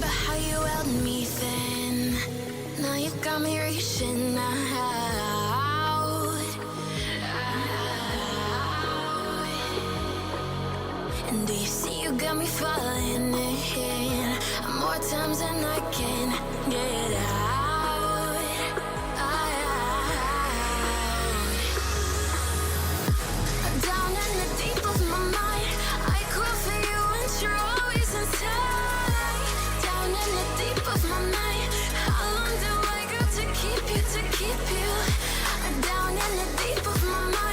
remember how you held me then. Now you got me reaching out. out. And do you see you got me falling in? More times than I can get out. Keep you? Down in the deep of my mind,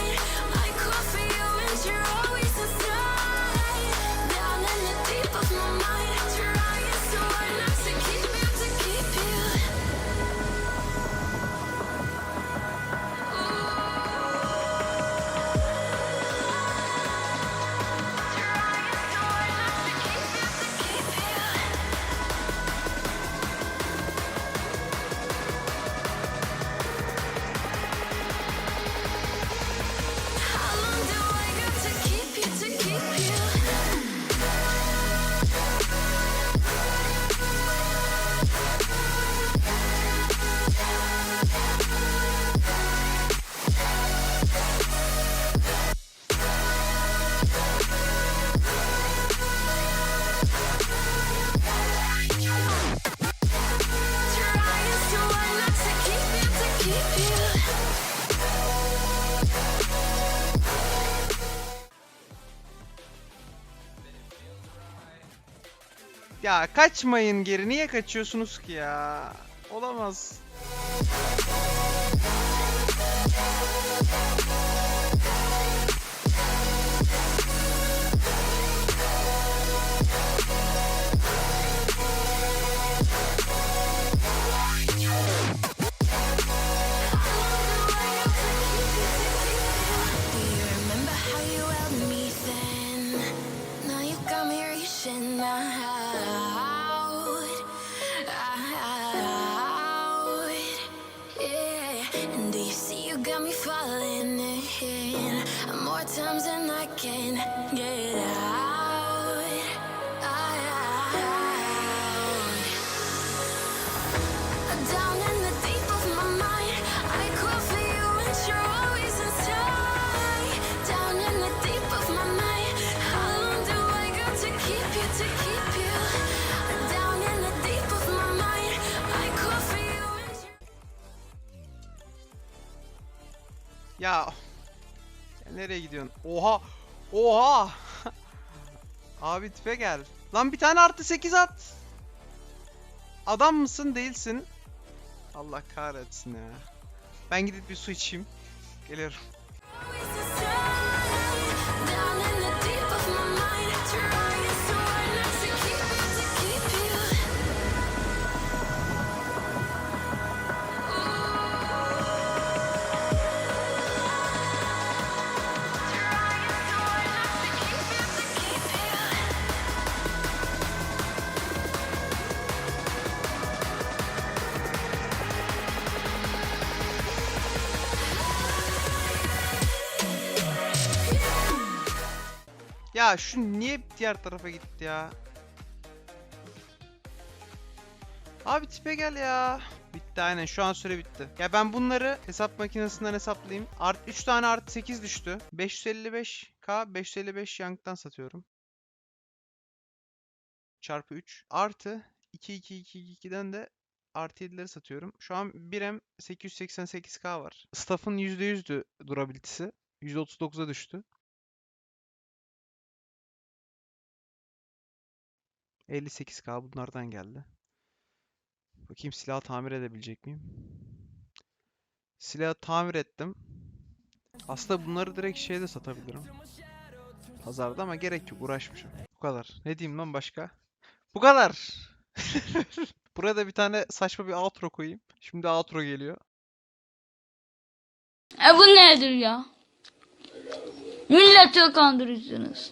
Ya kaçmayın geri. Niye kaçıyorsunuz ki ya? Olamaz. Than I can get out, out. Down in the deep of my mind, I call for you and you're always inside. Down in the deep of my mind, how long do I got to keep you, to keep you? Down in the deep of my mind, I call for you and you're Ya. Nereye gidiyorsun? Oha. Oha. Abi tipe gel. Lan bir tane artı 8 at. Adam mısın değilsin. Allah kahretsin ya. Ben gidip bir su içeyim. Geliyorum. Ya şu niye diğer tarafa gitti ya? Abi tipe gel ya. Bitti aynen şu an süre bitti. Ya ben bunları hesap makinesinden hesaplayayım. Art 3 tane artı 8 düştü. 555k 555 yanktan satıyorum. Çarpı 3 artı 2222'den de artı 7'leri satıyorum. Şu an 1M 888k var. Staff'ın %100'dü durabilitesi. %39'a düştü. 58k bunlardan geldi. Bakayım silahı tamir edebilecek miyim? Silahı tamir ettim. Aslında bunları direkt şeyde satabilirim. Pazarda ama gerek yok uğraşmışım. Bu kadar. Ne diyeyim lan başka? Bu kadar. Buraya da bir tane saçma bir outro koyayım. Şimdi outro geliyor. E bu nedir ya? Milleti kandırıyorsunuz.